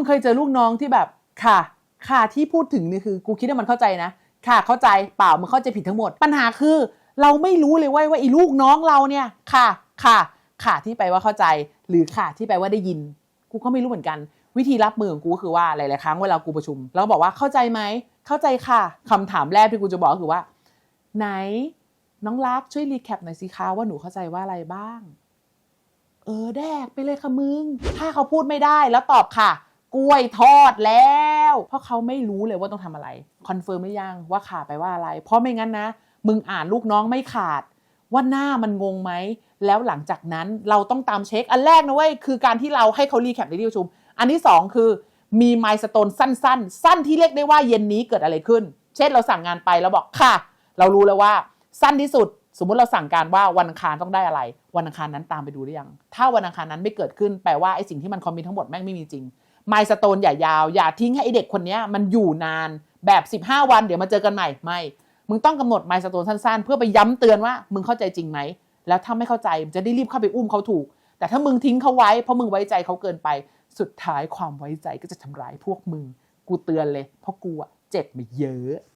มึงเคยเจอลูกน้องที่แบบค่ะ ค่ะที่พูดถึงนี่คือ กูคิดว่ามันเข้าใจนะ ค่ะเข้าใจเปล่ามึงเข้าใจผิดทั้งหมด ปัญหาคือ เราไม่รู้เลยว่าว่าไอ้ลูกน้องเราเนี่ยค่ะ ค่ะ ค่ะที่แปว่าเข้าใจ หรือค่ะที่แปว่าได้ยิน กูก็ไม่รู้เหมือนกัน วิธีรับมือของกูก็คือว่าหลาย ๆ ครั้งเวลากูประชุม แล้วก็บอกว่าเข้าใจไหมเข้าใจค่ะคำถามแรกที่กูจะบอกคือว่า ไหนน้องรักช่วยรีแคปหน่อยสิคะว่าหนูเข้าใจว่าอะไรบ้าง เออแดกไปเลยค่ะมึง ถ้าเขาพูดไม่ได้แล้วตอบค่ะ กล้วยทอดแล้ว เพราะเขาไม่รู้เลยว่าต้องทำอะไรคอนเฟิร์มหรือยังว่าขาดไปว่าอะไร เพราะไม่งั้นนะ มึงอ่านลูกน้องไม่ขาด ว่าหน้ามันงงไหม แล้วหลังจากนั้นเราต้องตามเช็ค อันแรกนะเว้ยคือการที่เราให้เขารีแคปในที่ประชุม อันที่สองคือมีไมล์สโตนสั้นๆ สั้นที่เรียกได้ว่าเย็นนี้เกิดอะไรขึ้น เช่นเราสั่งงานไปแล้วบอกค่ะ เรารู้แล้วว่าสั้นที่สุด สมมุติเราสั่งการว่าวันอังคารต้องได้อะไร วันอังคารนั้นตามไปดูหรือยัง ถ้าวันอังคารนั้นไม่เกิดขึ้นแปลว่าไอ้สิ่งที่มันคอมมิตทั้งหมดแม่งไม่มีจริง ไมล์สโตนอย่ายาว อย่าทิ้งให้ไอเด็กคนนี้มันอยู่นานแบบ 15 วันเดี๋ยวมาเจอกันใหม่ไม่ มึงต้องกำหนดไมล์สโตนสั้นๆ เพื่อไปย้ำเตือนว่ามึงเข้าใจจริงไหม แล้วถ้าไม่เข้าใจจะได้รีบเข้าไปอุ้มเขาถูก แต่ถ้ามึงทิ้งเขาไว้เพราะมึงไว้ใจเขาเกินไป สุดท้ายความไว้ใจก็จะทำร้ายพวกมึง กูเตือนเลย เพราะกูอะเจ็บมาเยอะ